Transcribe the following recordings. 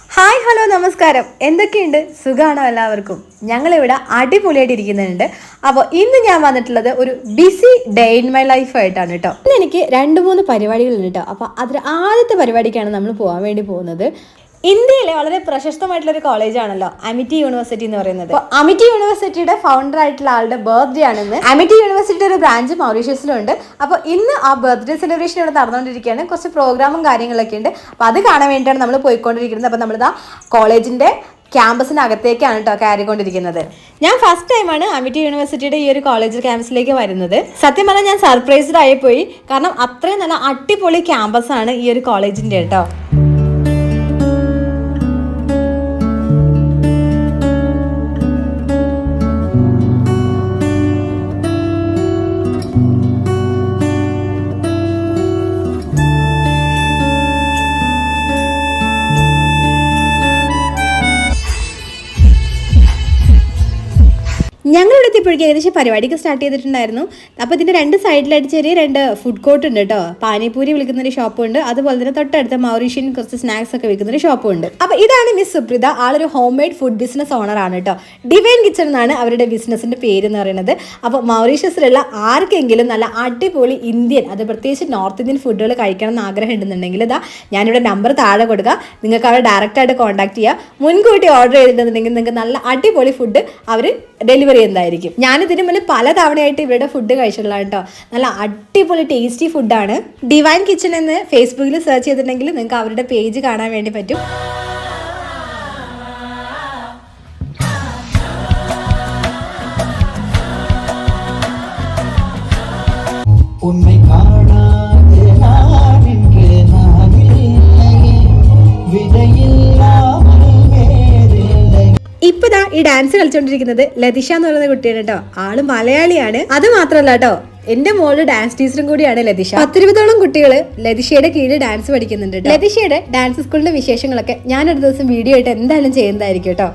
Hi hello നമസ്കാരം. എന്തൊക്കെയുണ്ട്? സുഖമാണോ എല്ലാവർക്കും? ഞങ്ങളിവിടെ അടിപൊളിയായിട്ട് ഇരിക്കുന്നുണ്ട് അപ്പോൾ ഇന്ന് ഞാൻ വന്നിട്ടുള്ളത് ഒരു busy day in my life ആയിട്ടാണ് കേട്ടോ ഇന്ന് എനിക്ക് രണ്ട് മൂന്ന് പരിപാടികളുണ്ട് കേട്ടോ അപ്പോൾ അതിൽ ആദ്യത്തെ പരിപാടിക്കാണ് നമ്മൾ പോകാൻ വേണ്ടി പോകുന്നത്. ഇന്ത്യയിലെ വളരെ പ്രശസ്തമായിട്ടുള്ള ഒരു കോളേജാണല്ലോ അമിറ്റി യൂണിവേഴ്സിറ്റി എന്ന് പറയുന്നത്. അപ്പോൾ അമിറ്റി യൂണിവേഴ്സിറ്റിയുടെ ഫൗണ്ടർ ആയിട്ടുള്ള ആളുടെ ബർത്ത്ഡേ ആണെന്ന് അമിറ്റി യൂണിവേഴ്സിറ്റിയുടെ ഒരു ബ്രാഞ്ച് മൗറീഷ്യസിലുണ്ട്. അപ്പോൾ ഇന്ന് ആ ബർത്ത്ഡേ സെലിബ്രേഷൻ ഇവിടെ നടന്നുകൊണ്ടിരിക്കുകയാണ്. കുറച്ച് പ്രോഗ്രാമും കാര്യങ്ങളൊക്കെ ഉണ്ട്. അപ്പോൾ അത് കാണാൻ വേണ്ടിയിട്ടാണ് നമ്മൾ പോയിക്കൊണ്ടിരിക്കുന്നത്. അപ്പോൾ നമ്മളിതാ കോളേജിന്റെ ക്യാമ്പസിനകത്തേക്കാണ് കേട്ടോ കയറിക്കൊണ്ടിരിക്കുന്നത്. ഞാൻ ഫസ്റ്റ് ടൈമാണ് അമിറ്റി യൂണിവേഴ്സിറ്റിയുടെ ഈ ഒരു കോളേജ് ക്യാമ്പസിലേക്ക് വരുന്നത്. സത്യം പറഞ്ഞാൽ ഞാൻ സർപ്രൈസ്ഡ് ആയിപ്പോയി കാരണം അത്രയും നല്ല അടിപൊളി ക്യാമ്പസാണ് ഈ ഒരു കോളേജിന്റെ കേട്ടോ ഞങ്ങളിവിടെ എത്തിയപ്പോഴേക്കും ഏകദേശം പരിപാടിക്ക് സ്റ്റാർട്ട് ചെയ്തിട്ടുണ്ടായിരുന്നു. അപ്പോൾ ഇതിന്റെ രണ്ട് സൈഡിലായിട്ട് ചെറിയ രണ്ട് ഫുഡ് കോർട്ട് ഉണ്ട് കേട്ടോ പാനിപൂരി വിളിക്കുന്ന ഒരു ഷോപ്പ് ഉണ്ട്. അതുപോലെ തന്നെ തൊട്ടടുത്ത് മൗറീഷ്യൻ കുറച്ച് സ്നാക്സ് ഒക്കെ വിൽക്കുന്ന ഒരു ഷോപ്പും ഉണ്ട്. അപ്പോൾ ഇതാണ് മിസ് സുപ്രിത. ആളൊരു home made food business owner ആണ് കേട്ടോ ഡിവൈൻ കിച്ചൺ എന്നാണ് അവരുടെ ബിസിനസിന്റെ പേര് എന്ന് പറയുന്നത്. അപ്പോൾ മൗറീഷ്യസിലുള്ള ആർക്കെങ്കിലും നല്ല അടിപൊളി ഇന്ത്യൻ അത് പ്രത്യേകിച്ച് നോർത്ത് ഇന്ത്യൻ ഫുഡുകൾ കഴിക്കണം എന്ന് ആഗ്രഹം ഉണ്ടെന്നുണ്ടെങ്കിൽ ഇതാ ഞാനിവിടെ നമ്പർ താഴെ കൊടുക്കുക നിങ്ങൾക്ക് അവരെ ഡയറക്റ്റ് ആയിട്ട് കോൺടാക്ട് ചെയ്യുക മുൻകൂട്ടി ഓർഡർ ചെയ്തിട്ടുണ്ടെങ്കിൽ നിങ്ങൾക്ക് നല്ല അടിപൊളി ഫുഡ് അവർ ഡെലിവറി ചെയ്യുന്നതായിരിക്കും ഞാനിതിന് മുന്നേ പല തവണയായിട്ട് ഇവരുടെ ഫുഡ് കഴിച്ചിട്ടുള്ള കേട്ടോ നല്ല അടിപൊളി ടേസ്റ്റി ഫുഡാണ് ഡിവൈൻ കിച്ചൺ എന്ന് ഫേസ്ബുക്കിൽ സെർച്ച് ചെയ്തിട്ടുണ്ടെങ്കിൽ നിങ്ങൾക്ക് അവരുടെ പേജ് കാണാൻ വേണ്ടി പറ്റും உன்னை காணாது ഇപ്പൊ ഇതാ ഈ ഡാൻസ് കളിച്ചോണ്ടിരിക്കുന്നത് ലതിഷ എന്ന് പറയുന്ന കുട്ടിയാണ് കേട്ടോ ആൾ മലയാളിയാണ്. അത് മാത്രല്ല കേട്ടോ എന്റെ മോൾ ഡാൻസ് ടീച്ചറും കൂടിയാണ് ലതിഷ. പത്തിരുപതോളം കുട്ടികൾ ലതിഷയുടെ കീഴിൽ ഡാൻസ് പഠിക്കുന്നുണ്ട്. ലതിഷയുടെ ഡാൻസ് സ്കൂളിന്റെ വിശേഷങ്ങളൊക്കെ ഞാൻ ഒരു ദിവസം വീഡിയോ ആയിട്ട് എന്തായാലും ചെയ്യുന്നതായിരിക്കും കേട്ടോ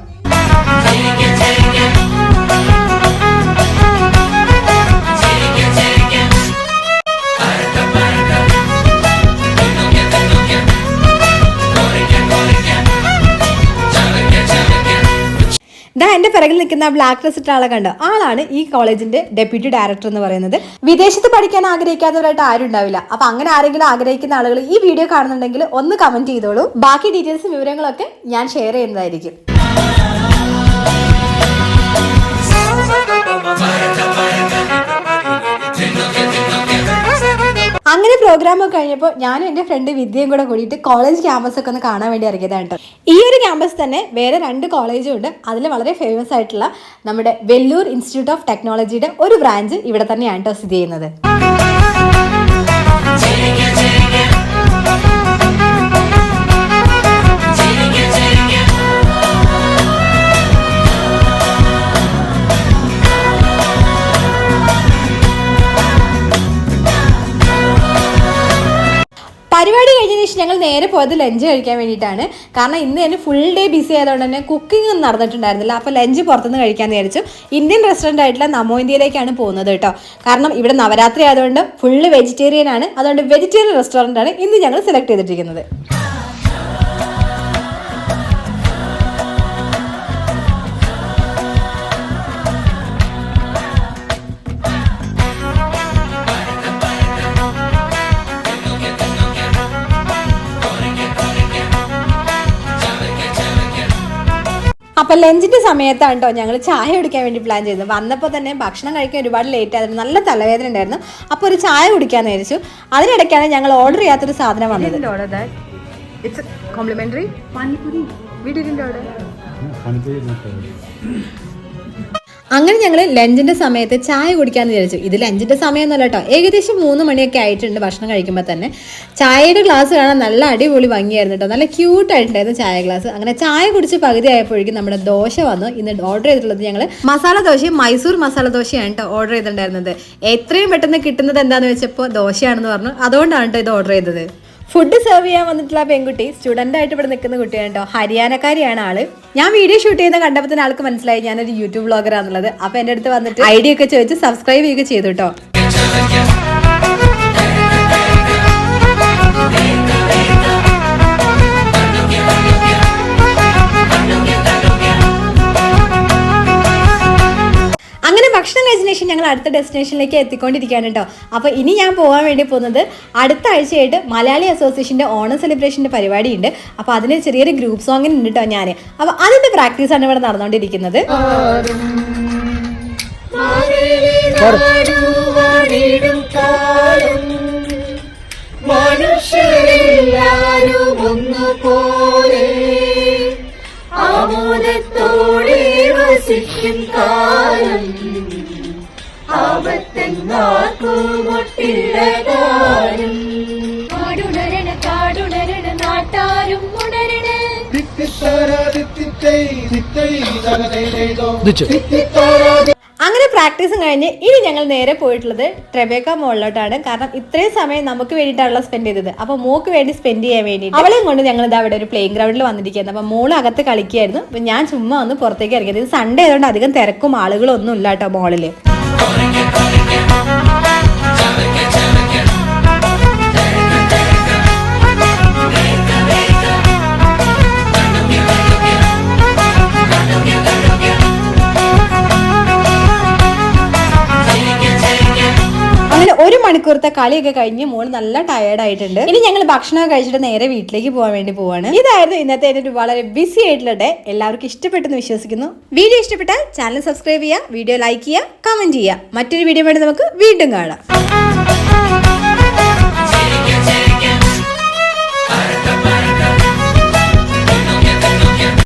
ദാ എന്റെ പിറകിൽ നിൽക്കുന്ന ബ്ലാക്ക് ഡ്രസ് ഇട്ട ആളെ കണ്ടോ? ആളാണ് ഈ കോളേജിന്റെ ഡെപ്യൂട്ടി ഡയറക്ടർ എന്ന് പറയുന്നത്. വിദേശത്ത് പഠിക്കാൻ ആഗ്രഹിക്കാത്തവരായിട്ട് ആരും ഉണ്ടാവില്ല. അപ്പൊ അങ്ങനെ ആരെങ്കിലും ആഗ്രഹിക്കുന്ന ആളുകൾ ഈ വീഡിയോ കാണുന്നുണ്ടെങ്കിൽ ഒന്ന് കമന്റ് ചെയ്തോളൂ. ബാക്കി ഡീറ്റെയിൽസും വിവരങ്ങളൊക്കെ ഞാൻ ഷെയർ ചെയ്യുന്നതായിരിക്കും. അങ്ങനെ പ്രോഗ്രാം ഒക്കെ കഴിഞ്ഞപ്പോൾ ഞാനും എന്റെ ഫ്രണ്ട് വിദ്യയും കൂടെ കൂടിയിട്ട് കോളേജ് ക്യാമ്പസ് ഒക്കെ ഒന്ന് കാണാൻ വേണ്ടി ഇറങ്ങിയതാണ് കേട്ടോ. ഈ ഒരു ക്യാമ്പസ് തന്നെ വേറെ രണ്ട് കോളേജും ഉണ്ട്. അതിൽ വളരെ ഫേമസ് ആയിട്ടുള്ള നമ്മുടെ വെല്ലൂർ ഇൻസ്റ്റിറ്റ്യൂട്ട് ഓഫ് ടെക്നോളജിയുടെ ഒരു ബ്രാഞ്ച് ഇവിടെ തന്നെയാണ് കേട്ടോ സ്ഥിതി ചെയ്യുന്നത്. ഞങ്ങൾ നേരെ പോയത് ലഞ്ച് കഴിക്കാൻ വേണ്ടിയിട്ടാണ്. കാരണം ഇന്ന് തന്നെ ഫുൾ ഡേ ബിസി ആയതുകൊണ്ട് തന്നെ കുക്കിംഗ് ഒന്നും നടന്നിട്ടുണ്ടായിരുന്നില്ല. അപ്പോൾ ലഞ്ച് പുറത്തുനിന്ന് കഴിക്കാൻ വിചാരിച്ചു. ഇന്ത്യൻ റെസ്റ്റോറന്റ് ആയിട്ടുള്ള നമോ ഇന്ത്യയിലേക്കാണ് പോകുന്നത് കേട്ടോ. കാരണം ഇവിടെ നവരാത്രി ആയതുകൊണ്ട് ഫുള്ള് വെജിറ്റേറിയൻ ആണ്. അതുകൊണ്ട് വെജിറ്റേറിയൻ റെസ്റ്റോറന്റ് ആണ് ഇന്ന് ഞങ്ങൾ സെലക്ട് ചെയ്തിട്ടിരിക്കുന്നത്. അപ്പൊ ലഞ്ചിന്റെ സമയത്താണ് കേട്ടോ ഞങ്ങൾ ചായ കുടിക്കാൻ വേണ്ടി പ്ലാൻ ചെയ്തത്. വന്നപ്പോൾ തന്നെ ഭക്ഷണം കഴിക്കാൻ ഒരുപാട് ലേറ്റ് ആയിരുന്നു. നല്ല തലവേദന ഉണ്ടായിരുന്നു. അപ്പോൾ ഒരു ചായ കുടിക്കാൻ നേരിച്ചു അതിനിടയ്ക്കാണ് ഞങ്ങൾ ഓർഡർ ചെയ്യാത്തൊരു സാധനം വന്നത്. It's complimentary It's a complimentary. അങ്ങനെ ഞങ്ങൾ ലഞ്ചിന്റെ സമയത്ത് ചായ കുടിക്കാമെന്ന് വിചാരിച്ചു. ഇത് ലഞ്ചിന്റെ സമയമൊന്നുമല്ല കേട്ടോ ഏകദേശം മൂന്ന് മണിയൊക്കെ ആയിട്ടുണ്ട് ഭക്ഷണം കഴിക്കുമ്പോൾ തന്നെ. ചായയുടെ ഗ്ലാസ് കാണാൻ നല്ല അടിപൊളി ഭംഗിയായിരുന്നു കേട്ടോ നല്ല ക്യൂട്ടായിട്ടുണ്ടായിരുന്നു ചായ ഗ്ലാസ്. അങ്ങനെ ചായ കുടിച്ച് പകുതി ആയപ്പോഴേക്കും നമ്മുടെ ദോശ വന്നു. ഇന്ന് ഓർഡർ ചെയ്തിട്ടുള്ളത് ഞങ്ങൾ മസാല ദോശയും മൈസൂർ മസാല ദോശയാണ് കേട്ടോ ഓർഡർ ചെയ്തിട്ടുണ്ടായിരുന്നത്. എത്രയും പെട്ടെന്ന് കിട്ടുന്നത് എന്താണെന്ന് വെച്ചപ്പോൾ ദോശയാണെന്ന് പറഞ്ഞു. അതുകൊണ്ടാണ് കേട്ടോ ഇത് ഓർഡർ ചെയ്തത്. ഫുഡ് സെർവ് ചെയ്യാൻ വന്നിട്ടുള്ള പെൺകുട്ടി സ്റ്റുഡന്റ് ആയിട്ട് ഇവിടെ നിൽക്കുന്ന കുട്ടിയാണ് കേട്ടോ. ഹരിയാനക്കാരിയാണ് ആൾ. ഞാൻ വീഡിയോ ഷൂട്ട് ചെയ്യുന്ന കണ്ടപ്പോൾ തന്നെ ആൾക്ക് മനസ്സിലായി ഞാനൊരു യൂട്യൂബ് ബ്ലോഗറാന്നുള്ളത് അപ്പോൾ എന്റെ അടുത്ത് വന്നിട്ട് ഐഡിയ ഒക്കെ ചോദിച്ച് സബ്സ്ക്രൈബ് ചെയ്യുക ചെയ്തു കേട്ടോ. ഞങ്ങൾ അടുത്ത ഡെസ്റ്റിനേഷനിലേക്ക് എത്തിക്കൊണ്ടിരിക്കുകയാണ് കേട്ടോ അപ്പോൾ ഇനി ഞാൻ പോകാൻ വേണ്ടി പോകുന്നത് അടുത്ത ആഴ്ചയായിട്ട് മലയാളി അസോസിയേഷന്റെ ഓണം സെലിബ്രേഷന്റെ പരിപാടിയുണ്ട് അപ്പോൾ അതിന് ചെറിയൊരു ഗ്രൂപ്പ് സോങ്ങിന് ഉണ്ട് കേട്ടോ ഞാൻ അപ്പോൾ അതിന്റെ പ്രാക്ടീസാണ് ഇവിടെ നടന്നുകൊണ്ടിരിക്കുന്നത് മനുഷ്യരെല്ലാരും വസിക്കും കാലം ആപത്തെങ്ങാക്കുമൊട്ടില്ലതാരും കാടുണരണ കാടുണരണ നാട്ടാരും ഉണരണ. അങ്ങനെ പ്രാക്ടീസും കഴിഞ്ഞ് ഇനി ഞങ്ങൾ നേരെ പോയിട്ടുള്ളത് ട്രെബേക്ക മോളിലോട്ടാണ്. കാരണം ഇത്രയും സമയം നമുക്ക് വേണ്ടിയിട്ടാണല്ലോ സ്പെൻഡ് ചെയ്തത്. അപ്പൊ മോക്ക് വേണ്ടി സ്പെൻഡ് ചെയ്യാൻ വേണ്ടി അവളെയും കൊണ്ട് ഞങ്ങൾ ഇതാ അവിടെ ഒരു പ്ലേ ഗ്രൗണ്ടിൽ വന്നിരിക്കുന്നത്. അപ്പൊ മോൾ അകത്ത് കളിക്കുകയായിരുന്നു അപ്പൊ ഞാൻ ചുമ്മാ ഒന്ന് പുറത്തേക്ക് ഇറങ്ങിയത്. ഇത് സൺഡേ ആയതുകൊണ്ട് അധികം തിരക്കും ആളുകളും ഒന്നും ഇല്ല കേട്ടോ മോളിൽ. ഒരു മണിക്കൂറത്തെ കളിയൊക്കെ കഴിഞ്ഞ് മോൾ നല്ല ടയേർഡ് ആയിട്ടുണ്ട്. ഇനി ഞങ്ങൾ ഭക്ഷണം കഴിച്ചിട്ട് നേരെ വീട്ടിലേക്ക് പോകാൻ വേണ്ടി പോവാണ്. ഇതായിരുന്നു ഇന്നത്തെ എന്റെ ഒരു വളരെ ബിസി ആയിട്ടുള്ള ഡേ എല്ലാവർക്കും ഇഷ്ടപ്പെട്ടെന്ന് വിശ്വസിക്കുന്നു. വീഡിയോ ഇഷ്ടപ്പെട്ടാൽ ചാനൽ സബ്സ്ക്രൈബ് ചെയ്യുക വീഡിയോ ലൈക്ക് ചെയ്യുക കമന്റ് ചെയ്യുക. മറ്റൊരു വീഡിയോ വേണ്ടി നമുക്ക് വീണ്ടും കാണാം.